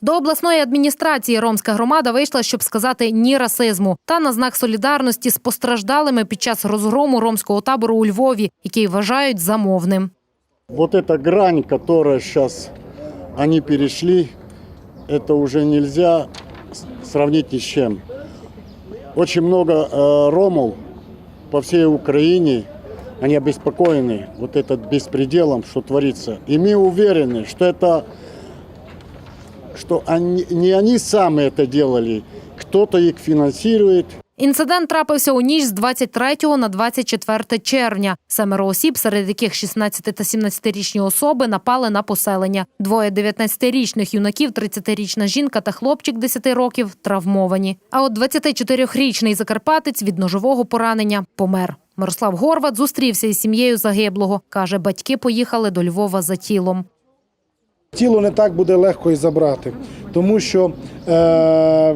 До обласної адміністрації ромська громада вийшла, щоб сказати ні расизму, та на знак солідарності з постраждалими під час розгрому ромського табору у Львові, який вважають замовним. Вот эта грань, которая сейчас они перешли, это уже нельзя с- сравнить ни с чем. Очень много э, ромов по всей Украине, они обеспокоены вот этот беспределом, что творится. И мы уверены, что это, что они, не они сами это делали, кто-то их финансирует, Інцидент трапився у ніч з 23 на 24 червня. Семеро осіб, серед яких 16 та 17-річні особи, напали на поселення. Двоє 19-річних юнаків, 30-річна жінка та хлопчик 10 років травмовані. А от 24-річний закарпатець від ножового поранення помер. Мирослав Горват зустрівся із сім'єю загиблого. Каже, батьки поїхали до Львова за тілом. Тіло не так буде легко і забрати, тому що е,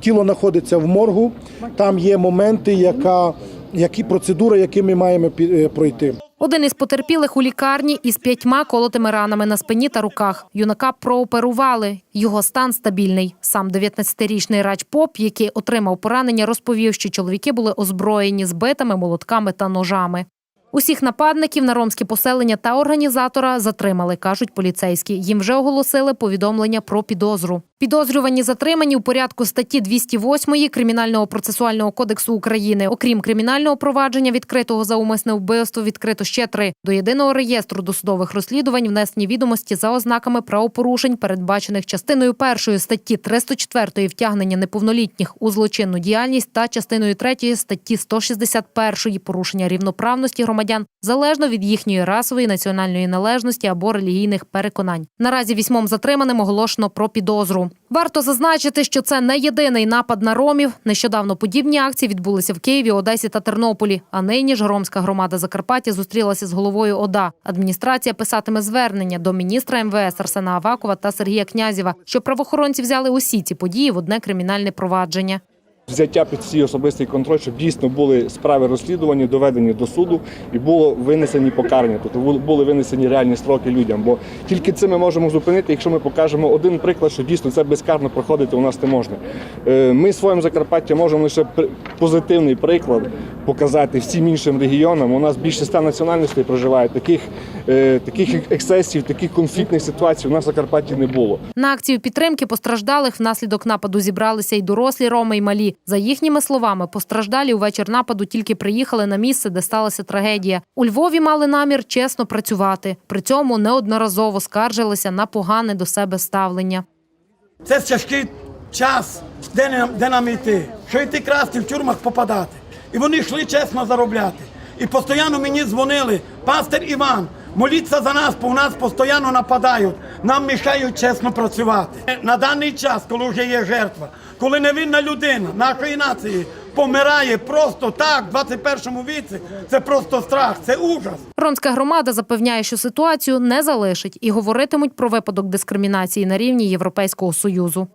тіло знаходиться в моргу, там є моменти, яка, які процедури, які ми маємо е, пройти. Один із потерпілих у лікарні із п'ятьма колотими ранами на спині та руках. Юнака прооперували. Його стан стабільний. Сам 19-річний Рач Поп, який отримав поранення, розповів, що чоловіки були озброєні збитами, молотками та ножами. Усіх нападників на ромське поселення та організатора затримали, кажуть поліцейські. Їм вже оголосили повідомлення про підозру. Підозрювані затримані у порядку статті 208 Кримінального процесуального кодексу України. Окрім кримінального провадження, відкритого за умисне вбивство, відкрито ще три. До єдиного реєстру досудових розслідувань внесені відомості за ознаками правопорушень, передбачених частиною першої статті 304 втягнення неповнолітніх у злочинну діяльність та частиною третьої статті 161 порушення рівноправності громадян залежно від їхньої расової, національної належності або релігійних переконань. Наразі вісьмом затриманим оголошено про підозру. Варто зазначити, що це не єдиний напад на ромів. Нещодавно подібні акції відбулися в Києві, Одесі та Тернополі. А нині ж ромська громада Закарпаття зустрілася з головою ОДА. Адміністрація писатиме звернення до міністра МВС Арсена Авакова та Сергія Князєва, щоб правоохоронці взяли усі ці події в одне кримінальне провадження. Взяття під свій особистий контроль, щоб дійсно були справи розслідувані, доведені до суду і було винесені покарання, тобто були винесені реальні строки людям. Бо тільки це ми можемо зупинити, якщо ми покажемо один приклад, що дійсно це безкарно проходити у нас не можна. Е, Ми своїм Закарпаття можемо лише позитивний приклад показати всім іншим регіонам. У нас більше ста національностей проживає. Таких, е, таких ексцесів, таких конфліктних ситуацій у нас в Закарпатті не було. На акцію підтримки постраждалих внаслідок нападу зібралися й дорослі роми, й малі. За їхніми словами, постраждалі увечір нападу тільки приїхали на місце, де сталася трагедія. У Львові мали намір чесно працювати. При цьому неодноразово скаржилися на погане до себе ставлення. Це тяжкий час, де, нам- де нам йти. Що йти красти, в тюрмах попадати. І вони йшли чесно заробляти. І постійно мені дзвонили, пастир Іван, моліться за нас, бо у нас постійно нападають. Нам мішають чесно працювати. На даний час, коли вже є жертва, коли невинна людина нашої нації помирає просто так, в 21 віці, це просто страх, це ужас. Ромська громада запевняє, що ситуацію не залишить і говоритимуть про випадок дискримінації на рівні Європейського союзу.